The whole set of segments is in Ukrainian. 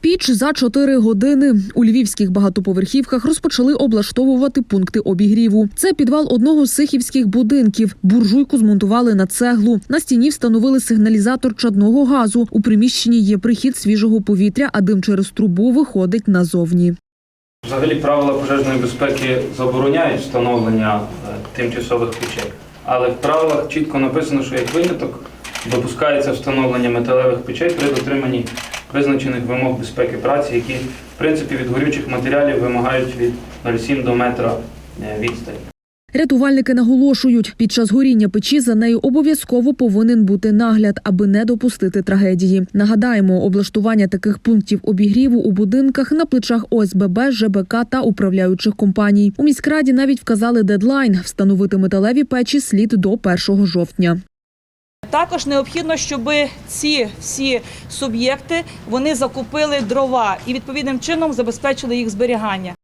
Піч за 4 години у львівських багатоповерхівках розпочали облаштовувати пункти обігріву. Це підвал одного з сихівських будинків. Буржуйку змонтували на цеглу. На стіні встановили сигналізатор чадного газу. У приміщенні є прихід свіжого повітря, а дим через трубу виходить назовні. Взагалі правила пожежної безпеки забороняють встановлення е, тимчасових печей, але в правилах чітко написано, що як виняток допускається встановлення металевих печей при дотриманні визначених вимог безпеки праці, які в принципі від горючих матеріалів вимагають від 0,7 до метра е, відстань. Рятувальники наголошують, під час горіння печі за нею обов'язково повинен бути нагляд, аби не допустити трагедії. Нагадаємо, облаштування таких пунктів обігріву у будинках на плечах ОСББ, ЖБК та управляючих компаній. У міськраді навіть вказали дедлайн встановити металеві печі слід до 1 жовтня. Також необхідно, щоб ці всі суб'єкти вони закупили дрова і відповідним чином забезпечили їх зберігання.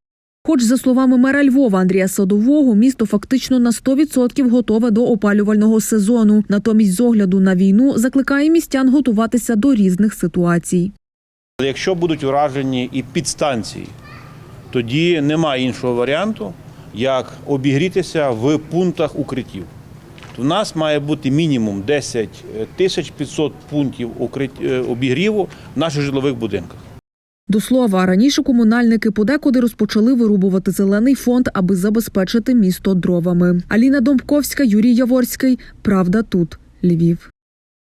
Хоч, за словами мера Львова Андрія Садового, місто фактично на 100% готове до опалювального сезону. Натомість, з огляду на війну, закликає містян готуватися до різних ситуацій. Якщо будуть уражені і підстанції, тоді немає іншого варіанту, як обігрітися в пунктах укриттів. У нас має бути мінімум 10 тисяч 500 пунктів е, обігріву в наших житлових будинках. До слова, раніше комунальники подекуди розпочали вирубувати зелений фонд, аби забезпечити місто дровами. Аліна Домбковська, Юрій Яворський. Правда тут. Львів.